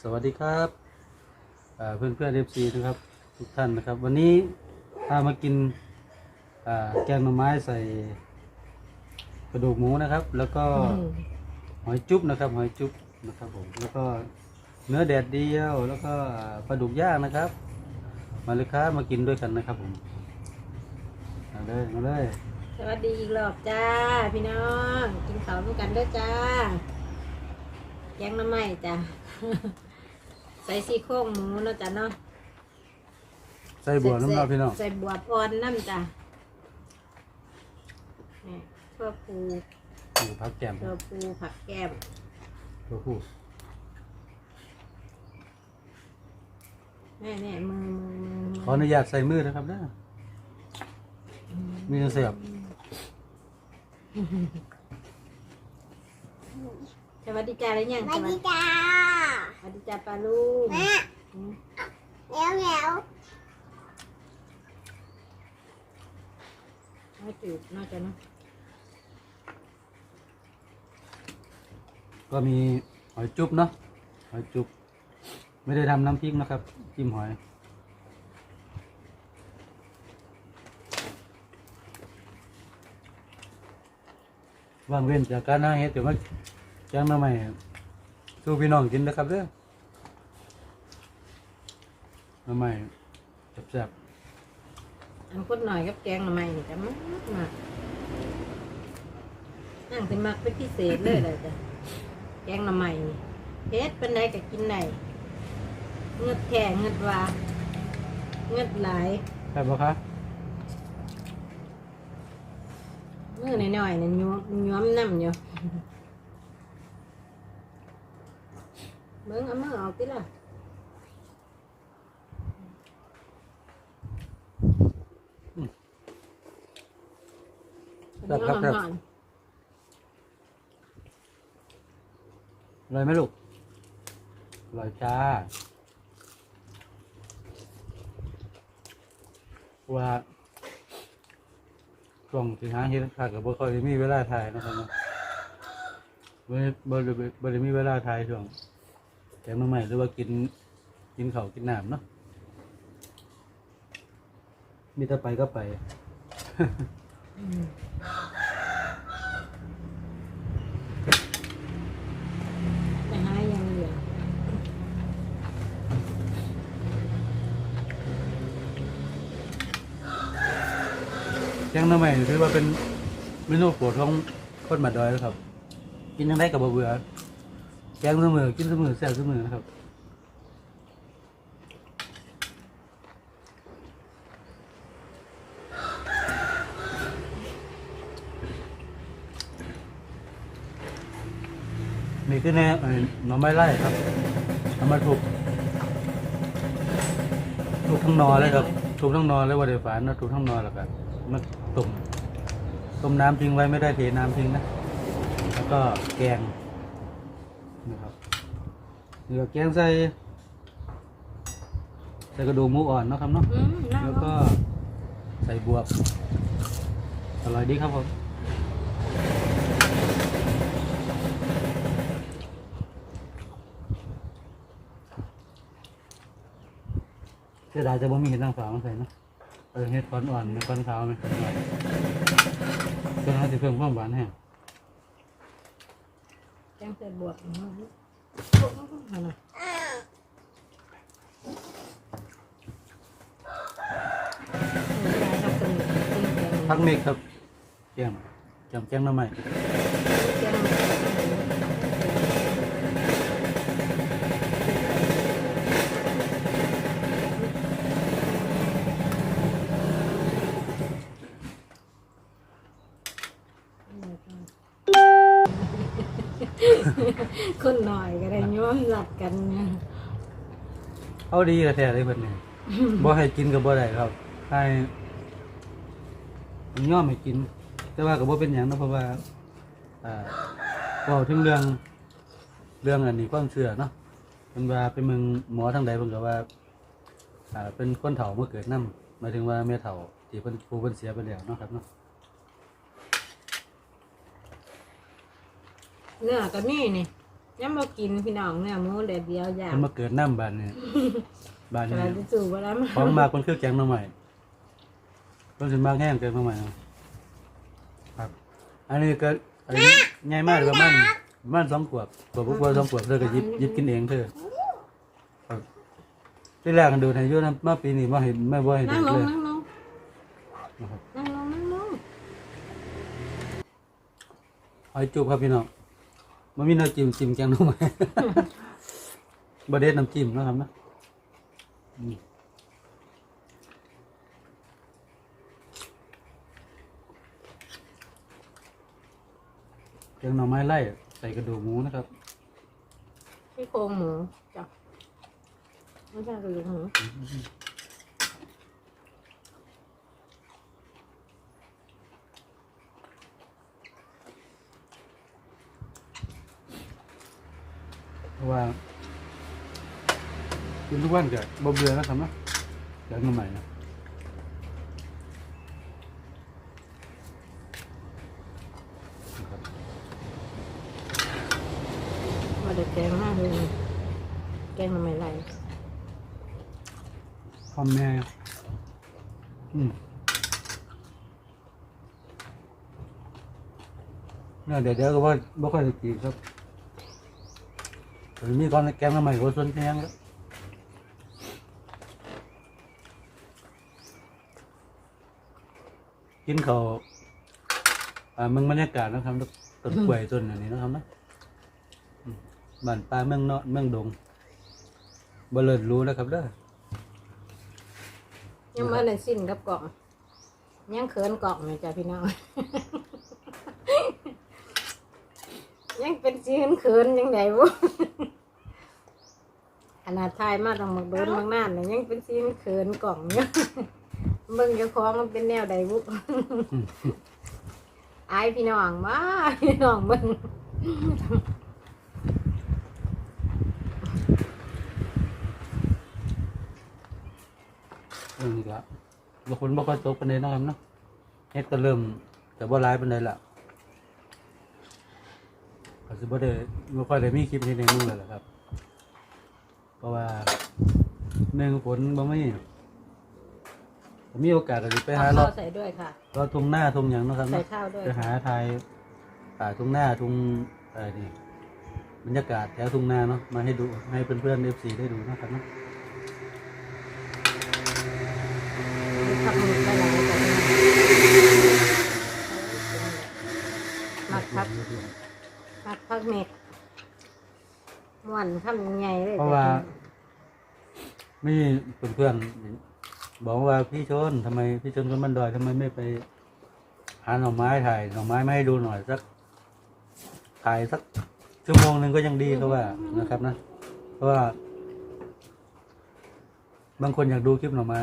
สวัสดีครับเพื่อนเพื่อนเอฟซีนะครับทุกท่านนะครับ วันนี้พามากินอ่าแกงหน่อไม้ใส่กระดูกหมูนะครับ แล้วก็หอยจุ๊บนะครับ หอยจุ๊บนะครับผมแล้วก็เนื้อแดดเดียว แล้วก็ปลาดุกย่างนะครับ มาเลยครับมากินด้วยกันนะครับผมมาเลยมาเลยสวัสดีอีกรอบจ้า พี่น้อง กินข้าวด้วยกันเด้วยจ้าแกงน้ำไหม้จ้า ใส่ซี่โครงหมูเนาะจ้ะเนาะใส่บัวน้ำเราพี่น้องใส่บัวอ่อนน้ำจ้ะนี่ทั่วปูนี่พักแกมทั่วปูผักแก้มตัวผู้แม่เนี่ยมือมือมือขออนุญาตใส่มือนะครับนะมีเสียบสวัสดีจ้าแล้วยังสวัสดีจ้า สวัสดีจ้าปลาลูกแม่อืมเหนียวเหนียวไม่จืดน่าจะเนาะก็มีหอยจุ๊บเนาะหอยจุ๊บไม่ได้ทำน้ำพริกนะครับจิ้มหอยว่างเว้นจากการหาเห็ดเดี๋ยวมาจ้างมาใหม่สู้พี่น้องกินนะครับเด้อ มาใหม่แซ่บอันคนหน่อยกับแกงหน่อไม้นี่จะมากมากนั่งเป็นมักเป็นพิเศษเลยเลยจ้ะแกงหน่อไม้นี่เฮ็ดเป็นไดก็กินได้เงือดแข่เงือดวาเงือดหลายๆแซ่บปะคะมือหน่อยๆนี่ย้อมย้อมน้ำอยู่ เบิ่งเอามือออกติล่ะ แซ่บครับแซ่บอร่อยไหมลูกอร่อยจ้าว่าช่วงสิหาเฮ็ดถ่ายกับบ่ค่อยได้มีเวลาถ่ายนะครับเนาะบ่ได้บ่ได้บ่ได้มีเวลาถ่ายช่วงแกงมาใหม่หรือว่ากินกินข้าวกินน้ำเนาะมีแต่ไปก็ไปอืมไปหาอย่างเหลือ แก งหน้ำใหม่ถือว่าเป็นเมนูโปรดของคนมาดอยแล้วครับ กินยังได้กับบ่เบื่อแกงเสมอกินเสมอแซ่บเสมอนะครับนี่คือแน่เอ่อหน่อไม้ไล่ครับเอามาถูกถูกทั้งนอเลยครับถูกทั้งนอเลยว่าเดี๋ยวฝานนะถูกทั้งนอแล้วกัน มาต้มต้มน้ำทิ้งไว้ไม่ได้เทน้ำทิ้งนะ แล้วก็แกงนะครับนี่ก็แกงใส่ใส่กระดูกหมูอ่อนเนาะครับเนาะอืมน่าแล้วรัก็กใส่บวบอร่อยดีครับผมเสียดายจะบ่มีเห็ดนางฟ้ามาใส่เนาะ เออเห็ดคอนอ่อนเห็ดคอนขาวไหมคอนอ่อนเพื่อให้สิเพิ่มความหวานให้แกงใส่บวกอืมเอาหน่อยเอาหน่อยครับเป็นเป็นแกงพักเมกครับแกงแกงแกงหน้ำใหม่ แกง คนหน่อยก็ได้ย้อมหลัดกันนะเอาดีกระแท้เลยเพิ่นนี่บ่ให้กินก็บ่ได้ครับให้ผมยอมให้กิน แต่ว่าก็บ่เป็นหยังนะเพราะว่าอ่าเว้าถึงเรื่องเรื่องอันนี้ความเชื่อเนาะเพิ่นว่าเป็นเมืองหมอทางใดเพิ่นก็ว่าอ่าเป็นคนเฒ่ามาเกิดนำหมายถึงว่าแม่เฒ่าที่เพิ่นผู้เพิ่นเสียไปแล้วเนาะครับเนาะเนื้อก็มีนี่ ยังบ่กินพี่น้องเนื้อหมูเด็ดเดียวอย่างมันมาเกิดน้ำบานเนี่ยบานกนี้ระดาษสูบแล้วของมากคนคือแกงหน่อใหม่คนสิมากแห้งแกงหน่อใหม่เนาะครับ อันนี้ก็อันนี้ง่ายมากเลยประมาณประมาณสองขวบขวบกว่าสองขวบเธอก็หยิบหยิบกินเองเธอครับที่แรกกันดูในยุคนั้นมาปีนี้มาเห็นไม่บ่เห็นนั่งลเลงยนั่งลงนะครับนั่งลงนั่งลงหอยจูบครับพี่น้อง มันมีน้ำจิ้มจิ้มแกงหน่อไม้ บะเด็ดน้ำจิ้มเนาะครับนะอืมแกงหน่อไม้ไล่ใส่กระดูกหมูนะครับที่โครงหมูจ้ะไม่ใช่กระดูกหมู เพราะ ว่ากินทุกวันก็บ่เบื่อนะครับนะแกงหน่อไม้นะนะครับมาเด็ดแกงมากเลยแกงทำไมไรพ่อแม่อืมเนี่ยเดี๋ยวเดี๋ยวก็ว่าบ่ค่อยจะกินครับ แต่มีตอนแกงมาใหม่ก็ส่วนแพงแล้วกินเขาอ่าเมืองบรรยากาศนะครับต้นกล้วยต้นอันนี้นะครับนะบ้านป่าเมืองเนาะเมืองดงบเลิศรู้นะครับเด้อยังมาในสิ้นกับกล่องยังเขินกล่องเลยจ้ะพี่น้อง ยังเป็นซีนเขินๆยังไงวะขนาดทายมาต้องมาโดนบางนานเนี่ยยังเป็นซีนเขินกล่องเนี่ยเบิ่งเจ้าของมันเป็นแนวใดบุอายพี่น้องมาพี่น้องเบิ่งเออนี่ละบางคนบ่ค่อยตกปานใดเนาะครับเนาะเฮ็ดก็เริ่มแต่บ่ร้ายปานใดละ ก็สิบ่ได้บ่ค่อยได้มีคลิปเฮ็ดในมือแล้วล่ะครับ เพราะว่าหนึ่งฝนบ่มีผมมีโอกาสก็สิไปหาเอารอข้าวบใส่ด้วยค่ะรอบทุ่งหน้าทุ่งหยังเนาะครับใส่เนาะข้าวด้วยไปหาทายป่าทุ่งหน้าทุ่งอะไรนี่บรรยากาศแถวทุ่งนาเนาะมาให้ดูให้เพื่อนๆ FC ได้ดูนะครับเนาะผักหมึกได้หลายจ้ะหมักผักห มักผักเม็ดม่วนคำใหญ่เลยเพราะว่ามีเพื่อนๆบอกว่าพี่ชนทำไมพี่ชนคนบ้านดอยทำไมไม่ไป หาหน่อไม้ถ่ายหน่อไม้มาให้ดูหน่อยสักถ่ายสักชั่วโมงหนึ่งก็ยังดีเขาว่านะครับนะ เพราะว่า บางคนอยากดูคลิปหน่อไม้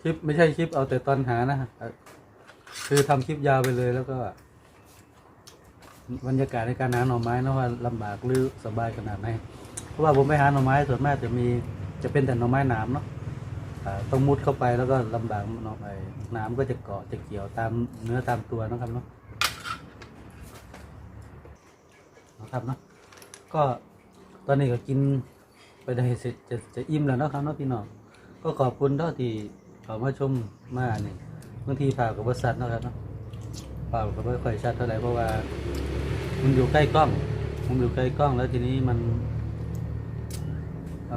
คลิปไม่ใช่คลิปเอาแต่ตอนหานะเอ่อคือทำคลิปยาวไปเลยแล้วก็ บรรยากาศในการหาหน่อไม้นะว่าลำบากหรือสบายขนาดไหนเพราะว่าผมไปหาหน่อไม้ส่วนมากจะมีจะเป็นแต่หน่อไม้หนามเนาะอ่าต้องมุดเข้าไปแล้วก็ลำบากหน่อไม้หนามก็จะเกาะจะเกี่ยวตามเนื้อตามตัวเนาะครับเนาะนะครับเนาะก็ตอนนี้ก็กินไปได้เสร็จจะจะอิ่มแล้วเนาะครับเนาะพี่น้องก็ขอบคุณเท่าที่เขามาชมมาเนี่ยบางทีผ่ากับบริษัทนาะครับเนาะผ่ากับไม่ค่อยชัดเท่าไหร่เพราะว่า มันอยู่ใกล้กล้องมันอยู่ใกล้กล้องแล้วทีนี้มัน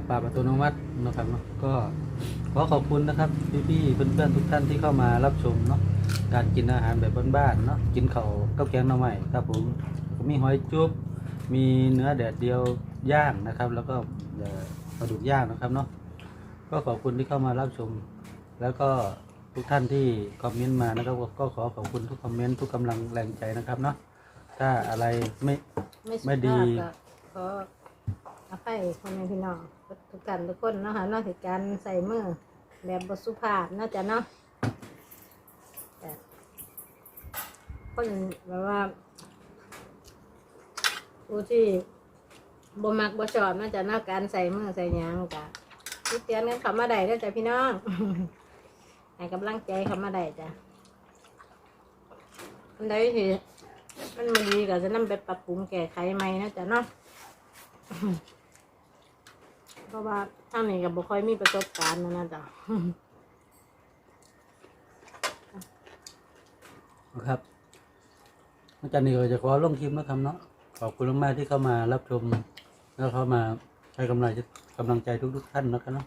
ปรับอัตโนมัตินะครับเนาะก็ขอขอบคุณนะครับ พี่ๆเพื่อนๆทุกท่านที่เข้ามารับชมเนาะการกินอาหารแบบบ้านๆเนาะกินข้าวกับแกงหน่อไม้ครับผมมีหอยจุ๊บมีเนื้อแดดเดียวย่างนะครับ แล้วก็ปลาดุกย่างนะครับเนาะก็ขอบคุณที่เข้ามารับชม แล้วก็ทุกท่านที่คอมเมนต์มานะครับก็ขอขอบคุณทุกคอมเมนต์ทุกกำลังแรงใจนะครับเนาะ ถ้าอะไรไม่ไม่สุไม่ภาพดี ก็ขออภัยพ่อแม่พี่น้องทุกกันทุกคนเนาะค่ะนอกจากการใส่มือแบบบสุภาพเน่าจะเนาะแต่คนแบบว่าผู้ที่บ่มักบ่ชอบเน่าจะเนาะการใส่มือใส่หยางกะทุกเตือนกันเข้ามาได้เด้อจ้ะพี่น้อง ให้กำลังใจเข้ามาได้จ้ะอันใดที่ มันมันดีก็จะนำไปปรับปรุงแก้ไขใหม่นะจ้ะเนาะเพราะว่าทางนี้ก็บ่ค่อยมีประสบการณ์นะนะจ๊ะครับอาจารย์นี่ก็จะขอลงคลิปนะครับเนาะขอบคุณมากๆที่เข้ามารับชมแล้วเข้ามาให้กำลังใจกำลังใจทุกๆท่านนะครับเนาะ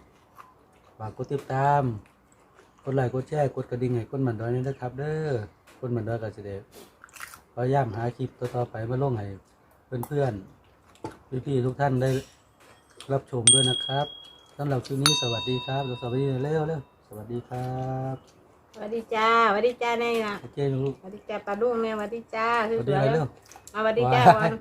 ฝากกดติดตามกดไลค์กดแชร์กดกระดิ่งให้กดหมันดอยนี่นะครับ เด้อกดหมันดอยกับเสด็จ พยายามหาคลิปต่อๆไปมาลงให้เพื่อนๆพี่ๆทุกท่านได้รับชมด้วยนะครับสำหรับคลิปนี้สวัสดีครับสวัสดีเร็วๆเร็วสวัสดีครับสวัสดีจ้าสวัสดีจ้าแน่นะเจ๊ลูกสวัสดีจ้าปลาดุ้งเนี่ยสวัสดีจ้าสคือวัสสดีวยอะไรเร็วเอาสวัสดีจ้าว้ายวัน